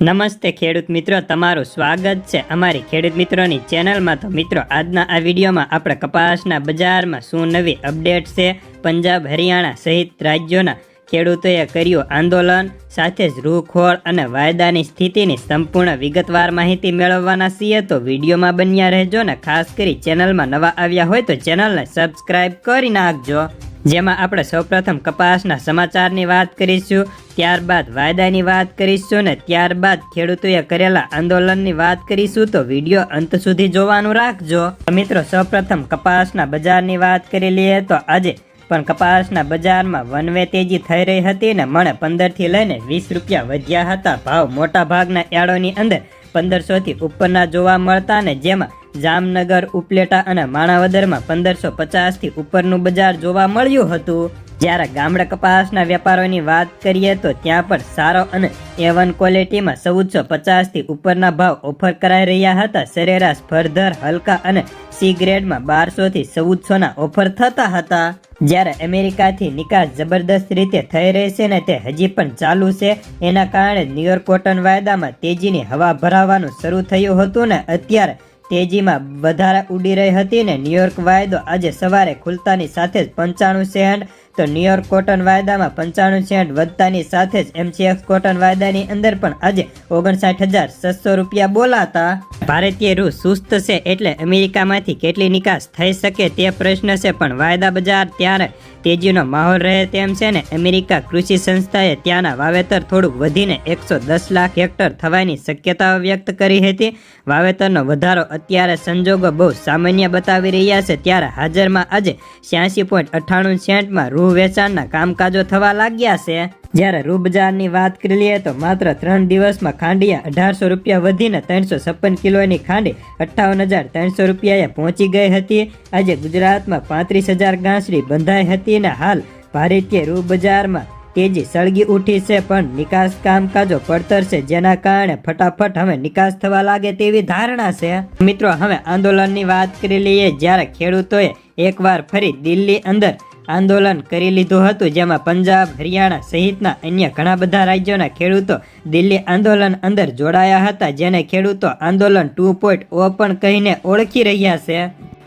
નમસ્તે ખેડૂત મિત્રો, તમારું સ્વાગત છે અમારી ખેડૂત મિત્રોની ચેનલમાં. તો મિત્રો, આજના આ વિડીયોમાં આપણે કપાસના બજારમાં શું નવી અપડેટ છે? પંજાબ, હરિયાણા સહિત રાજ્યોના ખેડૂતોએ કર્યું આંદોલન, સાથે જ રૂખોળ અને વાયદાની સ્થિતિની સંપૂર્ણ વિગતવાર માહિતી મેળવવાના છીએ. તો વિડીયોમાં બન્યા રહેજો ને ખાસ કરી ચેનલમાં નવા આવ્યા હોય તો ચેનલને સબસ્ક્રાઈબ કરી નાખજો. જેમાં આપણે સૌપ્રથમ કપાસના સમાચારની વાત કરીશું, ત્યારબાદ વાયદાની વાત કરીશું ને ત્યારબાદ ખેડૂતોએ કરેલા આંદોલનની વાત કરીશું, તો વીડિયો અંત સુધી જોવાનું રાખજો. મિત્રો, સૌપ્રથમ કપાસના બજારની વાત કરી લઈએ, તો આજે પણ કપાસના બજારમાં વનવે તેજી થઈ રહી હતી ને મણે પંદરથી લઈને વીસ રૂપિયા વધ્યા હતા. ભાવ મોટા ભાગના યાર્ડોની અંદર પંદરસોથી ઉપરના જોવા મળતા ને જેમાં જામનગર, ઉપલેટા અને માણાવદરમાં પંદરસો પચાસથી ઉપરનું બજાર જોવા મળ્યું હતું. જ્યારે ગામડા કપાસના વેપારોની વાત કરીએ તો ત્યાં પણ સારો અને એવન ક્વોલિટીમાં ચૌદસો પચાસથી ઉપરના ભાવ ઓફર કરાઈ રહ્યા હતા. સરેરાશ ફરધર હલકા અને સી ગ્રેડમાં બારસોથી ચૌદસોના ઓફર થતા હતા. જ્યારે અમેરિકાથી નિકાસ જબરદસ્ત રીતે થઈ રહી છે ને તે હજી પણ ચાલુ છે, એના કારણે ન્યુયોર્ક કોટન વાયદામાં તેજીની હવા ભરાવાનું શરૂ થયું હતું ને અત્યારે તેજીમાં વધારે ઉડી રહી હતી ને ન્યુયોર્ક વાયદો આજે સવારે ખુલતાની સાથે જ પંચાણું સેન્ટ તો ન્યુયોર્ક કોટન વાયદામાં પંચાણું સેન્ટ વધતાની સાથે જ એમસીએક્સ કોટન વાયદાની અંદર પણ આજે ઓગણસાઠ હજાર છસો રૂપિયા બોલાતા. ભારતીય રૂ સુસ્ત છે એટલે અમેરિકામાંથી કેટલી નિકાસ થઈ શકે તે પ્રશ્ન છે, પણ વાયદા બજાર ત્યારે તેજીનો માહોલ રહે તેમ છે ને, અમેરિકા કૃષિ સંસ્થાએ ત્યાંના વાવેતર થોડુંક વધીને એકસો દસ લાખ હેક્ટર થવાની શક્યતાઓ વ્યક્ત કરી હતી. વાવેતરનો વધારો અત્યારે સંજોગો બહુ સામાન્ય બતાવી રહ્યા છે. ત્યારે હાજરમાં આજે છ્યાસી પોઈન્ટ અઠ્ઠાણું સેન્ટમાં રૂ વેચાણના કામકાજો થવા લાગ્યા છે. જ્યારે રૂબજારની વાત કરી લઈએ તો માત્ર ત્રણ દિવસમાં ખાંડિયા અઢારસો રૂપિયા વધીને ત્રણસો છપ્પન કિલોની ખાંડી અઠ્ઠાવન હજાર ત્રણસો રૂપિયાએ પહોંચી ગઈ હતી. આજે ગુજરાતમાં પાંત્રીસ હજાર ગાંસડી બંધાઈ હતી અને હાલ ભારતીય રૂ બજારમાં તેજી સળગી ઉઠી છે, પણ નિકાસ કામકાજો પડતર છે, જેના કારણે ફટાફટ હવે નિકાસ થવા લાગે તેવી ધારણા છે. મિત્રો, હવે આંદોલનની વાત કરી લઈએ, જ્યારે ખેડૂતોએ એકવાર ફરી દિલ્હી અંદર આંદોલન કરી લીધું હતું, જેમાં પંજાબ, હરિયાણા સહિતના અન્ય ઘણા બધા રાજ્યોના ખેડૂતો દિલ્હી આંદોલન અંદર જોડાયા હતા, જેને ખેડૂતો આંદોલન ટુ પોઈન્ટ ઓ પણ કહીને ઓળખી રહ્યા છે.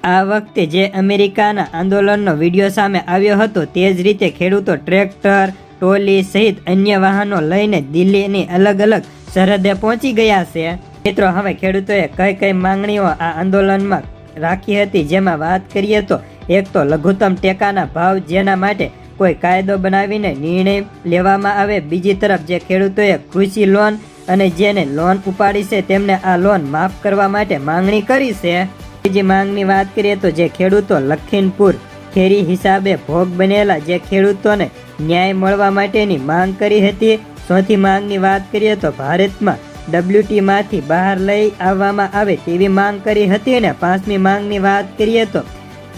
આ વખતે જે અમેરિકાના આંદોલનનો વીડિયો સામે આવ્યો હતો, તે જ રીતે ખેડૂતો ટ્રેક્ટર, ટોલી સહિત અન્ય વાહનો લઈને દિલ્હીની અલગ અલગ સરહદે પહોંચી ગયા છે. મિત્રો, હવે ખેડૂતોએ કઈ કઈ માંગણીઓ આ આંદોલનમાં રાખી હતી, જેમાં વાત કરીએ તો એક તો લઘુત્તમ ટેકાના ભાવ જેના માટે કોઈ કાયદો બનાવીને નિર્ણય લેવામાં આવે. બીજી તરફ જે ખેડૂતોએ કૃષિ લોન અને જેને લોન ઉપાડી છે તેમને આ લોન માફ કરવા માટે માંગણી કરી છે. બીજી માંગની વાત કરીએ તો જે ખેડૂતો લખીમપુર ખેરી હિસાબે ભોગ બનેલા જે ખેડૂતોને ન્યાય મળવા માટેની માંગ કરી હતી. ચોથી માંગની વાત કરીએ તો ભારતમાં ડબ્લ્યુટીમાંથી બહાર લઈ આવવામાં આવે તેવી માંગ કરી હતી અને પાંચમી માંગની વાત કરીએ તો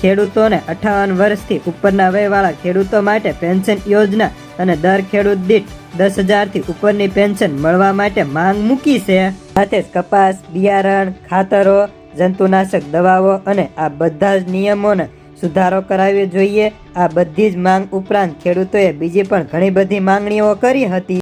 ખેડૂતોને અઠાવન વર્ષથી ઉપરના વયવાળા ખેડૂતો માટે પેન્શન યોજના અને દર ખેડૂત દીઠ દસ હજારથી ઉપરની પેન્શન મળવા માટે માંગ મૂકી છે. સાથે જ કપાસ, બિયારણ, ખાતરો, જંતુનાશક દવાઓ અને આ બધા જ નિયમોને સુધારો કરાવવો જોઈએ. આ બધી જ માંગ ઉપરાંત ખેડૂતોએ બીજી પણ ઘણી બધી માંગણીઓ કરી હતી.